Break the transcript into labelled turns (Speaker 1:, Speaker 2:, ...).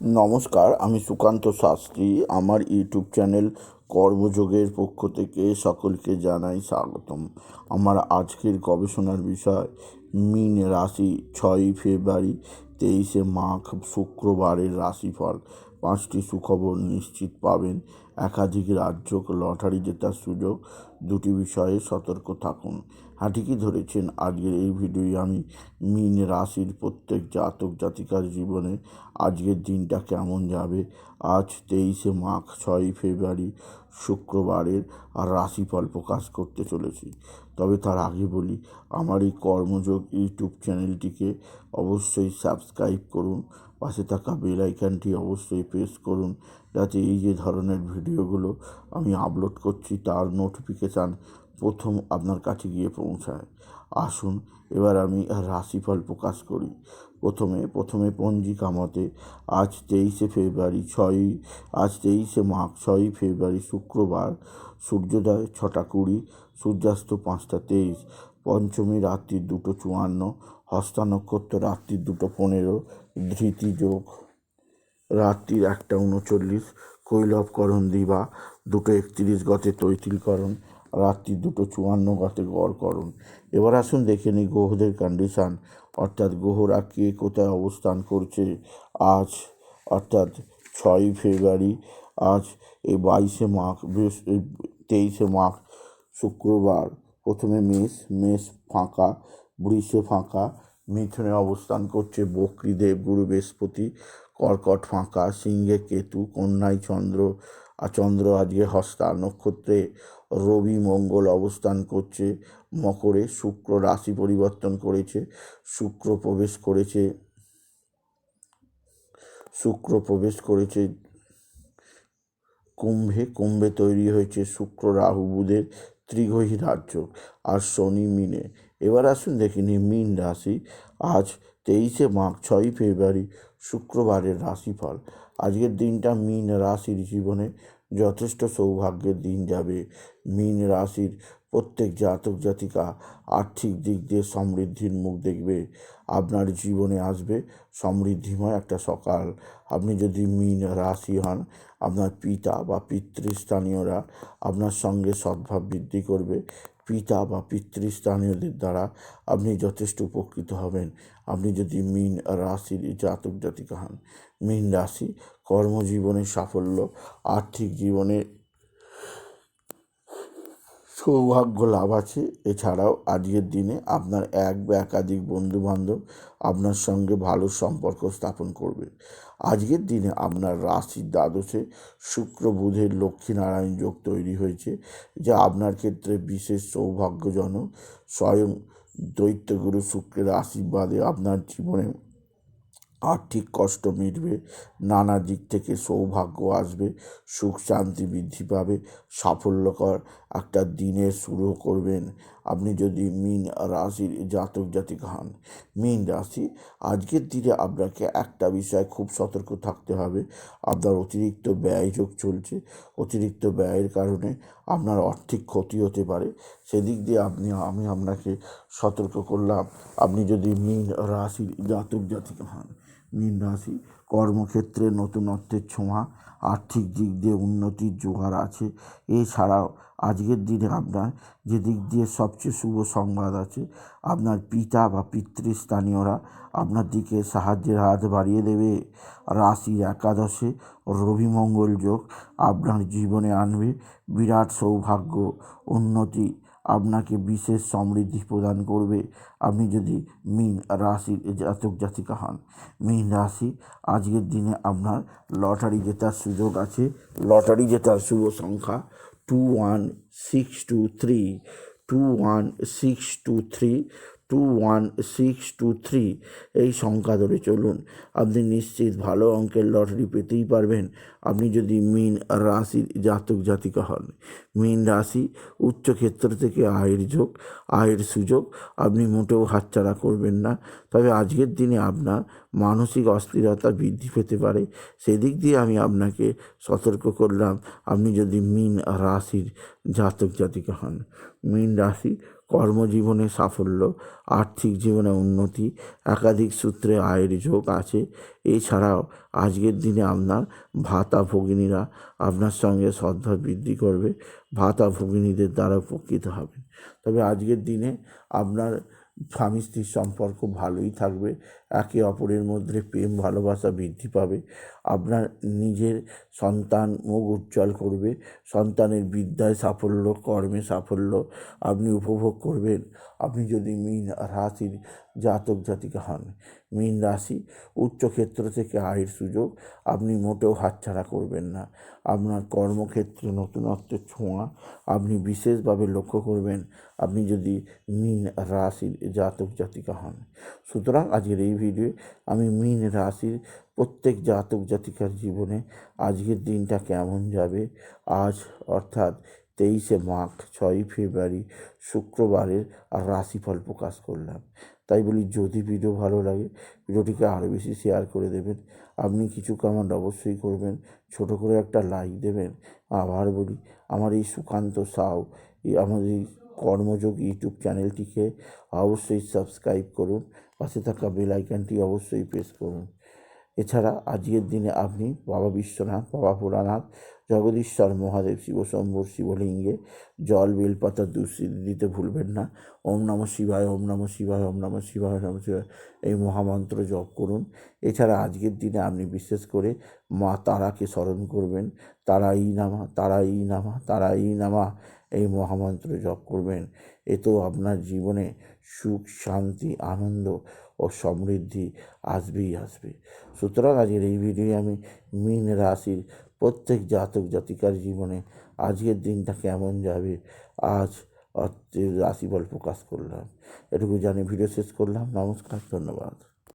Speaker 1: নমস্কার, আমি সুকান্ত শাস্ত্রী। আমার ইউটিউব চ্যানেল কর্মযোগের পক্ষ থেকে সকলকে জানাই স্বাগতম। আমার আজকের গবেষণার বিষয়, মিন রাশি ছয়ই ফেব্রুয়ারি, তেইশে মাঘ, শুক্রবারের রাশিফল। পাঁচটি সুখবর নিশ্চিত পাবেন। একাধিক রাজ্য লটারি জেতার সুযোগ। দুটি বিষয়ে সতর্ক থাকুন। ঠিকই ধরেছেন। আজকের এই ভিডিওয়ে আমি মিন রাশির প্রত্যেক জাতক জাতিকার জীবনে আজকের দিনটা কেমন যাবে? আজ তেইশে মাঘ, ছয়ই ফেব্রুয়ারি, শুক্রবারের আর রাশিফল প্রকাশ করতে চলেছি। তবে তার আগে বলি, আমার এই কর্মযোগ ইউটিউব চ্যানেলটিকে অবশ্যই সাবস্ক্রাইব করুন। পাশে থাকা বেল আইকনটি অবশ্যই প্রেস করুন, যাতে এই যে ধরনের ভিডিওগুলো আমি আপলোড করছি তার নোটিফিকেশান প্রথম আপনার কাছে গিয়ে পৌঁছায়। আসুন, এবার আমি রাশিফল প্রকাশ করি। প্রথমে প্রথমে পঞ্জিকা মতে আজ তেইশে ফেব্রুয়ারি ছয়ই আজ তেইশে মাঘ ছয়ই ফেব্রুয়ারি শুক্রবার, সূর্যোদয় ছটা কুড়ি, সূর্যাস্ত পাঁচটা তেইশ, পঞ্চমী রাত্রি দুটো চুয়ান্ন হস্তা নক্ষত্র রাত্রি দুটো পনেরো ধৃতি যোগ। রাত্রির একটা উনচল্লিশ, কৈলবকরণ দিবা, দুটো একত্রিশ গতে তৈতিলকরণ, রাত্রি দুটো চুয়ান্ন গতে গড়করণ। এবার আসুন দেখে নিই গ্রহদের কন্ডিশান অর্থাৎ গ্রহরা কে কোথায় অবস্থান করছে আজ, অর্থাৎ ছয়ই ফেব্রুয়ারি, আজ এই বাইশে মাঘ তেইশে মাঘ, শুক্রবার। প্রথমে মেষ মেষ ফাঁকা, বৃষে ফাঁকা মিথুনে অবস্থান করছে বক্রীদেব, গুরু বৃহস্পতি, কর্কট ফাঁকা, সিংহে কেতু, কন্যায় চন্দ্র আর চন্দ্র আজকে হস্তা, নক্ষত্রে রবি মঙ্গল অবস্থান করছে, মকরে শুক্র রাশি পরিবর্তন করেছে, শুক্র প্রবেশ করেছে, শুক্র প্রবেশ করেছে, কুম্ভে কুম্ভে তৈরি হয়েছে শুক্র, রাহু, বুধের ত্রিগ্রহী রাজ্য, আর শনি, মিনে। এবার আসুন দেখিনি মিন রাশি। আজ তেইশে মার্চ ছয়ই ফেব্রুয়ারি, শুক্রবারের রাশিফল। আজকের দিনটা মিন রাশির জীবনে যথেষ্ট সৌভাগ্যের দিন যাবে। মিন রাশির প্রত্যেক জাতক জাতিকা আর্থিক দিক দিয়ে সমৃদ্ধির মুখ দেখবে। আপনার জীবনে আসবে সমৃদ্ধিময় একটা সকাল। আপনি যদি মিন রাশি হন, আপনার পিতা বা পিতৃস্থানীয়রা আপনার সঙ্গে সদ্ভাব বৃদ্ধি করবে। পিতা বা পিতৃস্থানীয়দের দ্বারা আপনি যথেষ্ট উপকৃত হবেন। আপনি যদি মিন রাশির জাতক জাতিকা হন, মিন রাশি কর্মজীবনের সাফল্য, আর্থিক জীবনে সৌভাগ্য লাভ আছে। এছাড়াও আজকের দিনে আপনার এক বা একাধিক বন্ধুবান্ধব আপনার সঙ্গে ভালো সম্পর্ক স্থাপন করবে। আজকের দিনে আপনার রাশির দ্বাদশে শুক্র বুধের লক্ষ্মীনারায়ণ যোগ তৈরি হয়েছে, যা আপনার ক্ষেত্রে বিশেষ সৌভাগ্যজনক। স্বয়ং দৈত্যগুরু শুক্রের আশীর্বাদে আপনার জীবনে আর্থিক কষ্ট মিটবে, নানা দিক থেকে সৌভাগ্য আসবে, সুখ শান্তি বৃদ্ধি পাবে, সাফল্যকর একটা দিনের শুরু করবেন। আপনি যদি মিন রাশির জাতক জাতিক হন, মিন রাশি, আজকের দিনে আপনাকে একটা বিষয়ে খুব সতর্ক থাকতে হবে। আপনার অতিরিক্ত ব্যয় যোগ চলছে। অতিরিক্ত ব্যয়ের কারণে আপনার আর্থিক ক্ষতি হতে পারে। সেদিক দিয়ে আপনি, আমি আপনাকে সতর্ক করলাম, আপনি যদি মিন রাশির জাতক জাতিকা হন মীন রাশি কর্মক্ষেত্রে নতুনত্বের ছোঁয়া, আর্থিক দিক দিয়ে উন্নতির জোগাড় আছে। এছাড়াও আজকের দিনে আপনার যে দিক দিয়ে সবচেয়ে শুভ সংবাদ আছে, আপনার পিতা বা পিতৃস্থানীয়রা আপনার দিকে সাহায্যের হাত বাড়িয়ে দেবে। রাশির একাদশে রবি মঙ্গল যোগ আপনার জীবনে আনবে। বিরাট সৌভাগ্য, উন্নতি আপনাকে বিশেষ সমৃদ্ধি প্রদান করবে। আপনি যদি মীন রাশির জাতক জাতিকা হন, মীন রাশি আজকের দিনে আপনার লটারি জেতার সুযোগ আছে। লটারি জেতার শুভ সংখ্যা two one six two three two one six two three two one six two three এই সংখ্যা ধরে চলুন। আপনি নিশ্চিত ভালো অঙ্কের লটারি পেতেই পারবেন। আপনি যদি মিন রাশির জাতক, জাতিকা হন, মিন রাশি উচ্চ ক্ষেত্র থেকে আয়ের যোগ, আয়ের সুযোগ, আপনি মোটেও হাতছাড়া করবেন না। তবে আজকের দিনে আপনার মানসিক অস্থিরতা বৃদ্ধি পেতে পারে। সেদিক দিয়ে আমি আপনাকে সতর্ক করলাম, আপনি যদি মিন রাশির জাতক, জাতিকা হন, মিন রাশি কর্মজীবনে সাফল্য, আর্থিক জীবনে উন্নতি, একাধিক সূত্রে আয়ের যোগ আছে। এছাড়াও আজকের দিনে আপনার ভাতা ভগিনীরা আপনার সঙ্গে শ্রদ্ধা বৃদ্ধি করবে, ভাতা ভগিনীদের দ্বারা উপকৃত হবে তবে আজকের দিনে আপনার স্বামী স্ত্রীর সম্পর্ক ভালোই থাকবে, একে অপরের মধ্যে প্রেম, ভালোবাসা বৃদ্ধি পাবে। আপনার নিজের সন্তান মুখ উজ্জ্বল করবে, সন্তানের বিদ্যায় সাফল্য, কর্মে সাফল্য আপনি উপভোগ করবেন। আপনি যদি মীন রাশির জাতক জাতিকা হন। মীন রাশি উচ্চক্ষেত্র থেকে আয়ের সুযোগ, আপনি মোটেও হাতছাড়া করবেন না। আপনার কর্মক্ষেত্রে নতুনত্বের ছোঁয়া, আপনি বিশেষভাবে লক্ষ্য করবেন, আপনি যদি মীন রাশির জাতক জাতিকা হন। সুতরাং আজকের এই ভিডিও আমি মীন রাশির প্রত্যেক জাতক জাতিকার জীবনে আজকের দিনটা কেমন যাবে? আজ অর্থাৎ তেইশে মাঘ, ছয়ই ফেব্রুয়ারি, শুক্রবারের রাশিফল প্রকাশ করলাম। তাই বলি যদি ভিডিও ভালো লাগে ভিডিওটিকে আরও বেশি শেয়ার করে দেবেন। আপনি কিছু কমেন্ট অবশ্যই করবেন, ছোট করে একটা লাইক দেবেন। আবার বলি, আমার এই সুকান্ত সাউ আমার এই কর্মযোগ ইউটিউব চ্যানেলটিকে অবশ্যই সাবস্ক্রাইব করুন, পাশে থাকা বেল আইকনটি অবশ্যই প্রেস করুন। এছাড়া আজকের দিনে আপনি বাবা বিশ্বনাথ, বাবা ভোলানাথ জগদীশ্বর মহাদেব শিবশম্ভুর শিবলিঙ্গে জল বেলপাতা দুশ্রী দিতে ভুলবেন না। ওম নম শিবায়, ওম নম শিবায়, ওম নম শিবায় নম শিবায়। এই মহামন্ত্র জপ করুন। এছাড়া আজকের দিনে আপনি বিশেষ করে মা তারাকে স্মরণ করবেন। তারাই নামা তারাই নামা তারাই নামা এই মহামন্ত্র জপ করবেন। এতেও আপনার জীবনে সুখ, শান্তি, আনন্দ ও সমৃদ্ধি আসবেই আসবে। সুতরাং আজকের এই ভিডিওয়ে আমি মীন রাশির প্রত্যেক জাতক জাতিকার জীবনে আজকের দিনটা কেমন যাবে, আজ রাশিফল প্রকাশ করলাম। এটুকু জানি ভিডিও শেষ করলাম। নমস্কার, ধন্যবাদ।